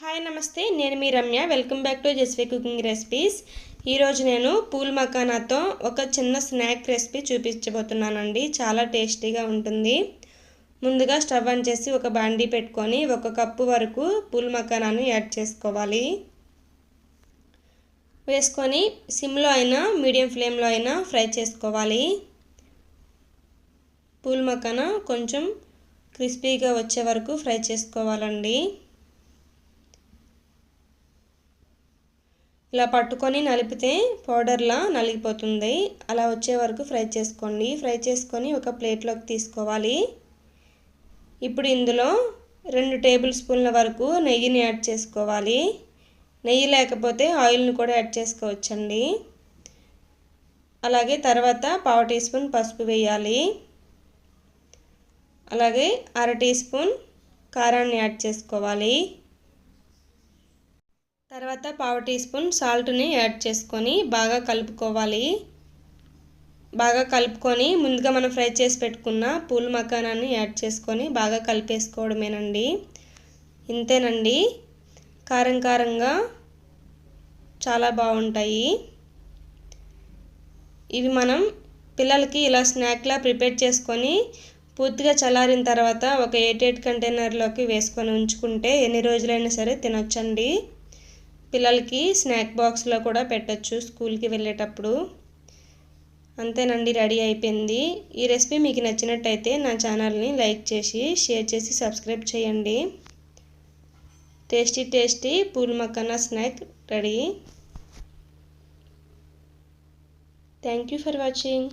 Hi నమస్తే. నేను మీ రమ్య. వెల్కమ్ బ్యాక్ టు జెస్వీ కుకింగ్ రెసిపీస్ ఈరోజు నేను పూల్ మకానాతో ఒక చిన్న స్నాక్ రెసిపీ చూపించబోతున్నానండి. చాలా టేస్టీగా ఉంటుంది. ముందుగా స్టవ్ ఆన్ చేసి ఒక బాండీ పెట్టుకొని ఒక కప్పు వరకు పూల్ మకానాన్ని యాడ్ చేసుకోవాలి. వేసుకొని సిమ్లో అయినా మీడియం ఫ్లేమ్లో అయినా ఫ్రై చేసుకోవాలి. పూల్ మకాన కొంచెం క్రిస్పీగా వచ్చే వరకు ఫ్రై చేసుకోవాలండి. ఇలా పట్టుకొని నలిపితే పౌడర్లా నలిగిపోతుంది. అలా వచ్చే వరకు ఫ్రై చేసుకోండి. ఫ్రై చేసుకొని ఒక ప్లేట్లోకి తీసుకోవాలి. ఇప్పుడు ఇందులో రెండు టేబుల్ స్పూన్ల వరకు నెయ్యిని యాడ్ చేసుకోవాలి. నెయ్యి లేకపోతే ఆయిల్ని కూడా యాడ్ చేసుకోవచ్చండి. అలాగే తర్వాత పావు టీ స్పూన్ పసుపు వేయాలి. అలాగే అర టీ స్పూన్ కారాన్ని యాడ్ చేసుకోవాలి. తర్వాత పావు టీ స్పూన్ సాల్ట్ని యాడ్ చేసుకొని బాగా కలుపుకోవాలి. బాగా కలుపుకొని ముందుగా మనం ఫ్రై చేసి పెట్టుకున్న పూల మకానాన్ని యాడ్ చేసుకొని బాగా కలిపేసుకోవడమేనండి. ఇంతేనండి. కారం కారంగా చాలా బాగుంటాయి. ఇవి మనం పిల్లలకి ఇలా స్నాక్లా ప్రిపేర్ చేసుకొని పూర్తిగా చల్లారిన తర్వాత ఒక ఎయిట్ ఎయిట్ కంటైనర్లోకి వేసుకొని ఉంచుకుంటే ఎన్ని రోజులైనా సరే తినొచ్చండి. పిల్లలకి స్నాక్ బాక్స్లో కూడా పెట్టచ్చు స్కూల్కి వెళ్ళేటప్పుడు. అంతేనండి రెడీ అయిపోయింది. ఈ రెసిపీ మీకు నచ్చినట్టయితే నా ఛానల్ని లైక్ చేసి షేర్ చేసి సబ్స్క్రైబ్ చేయండి. టేస్టీ టేస్టీ పూల్ Makkana snack ready. Thank you for watching.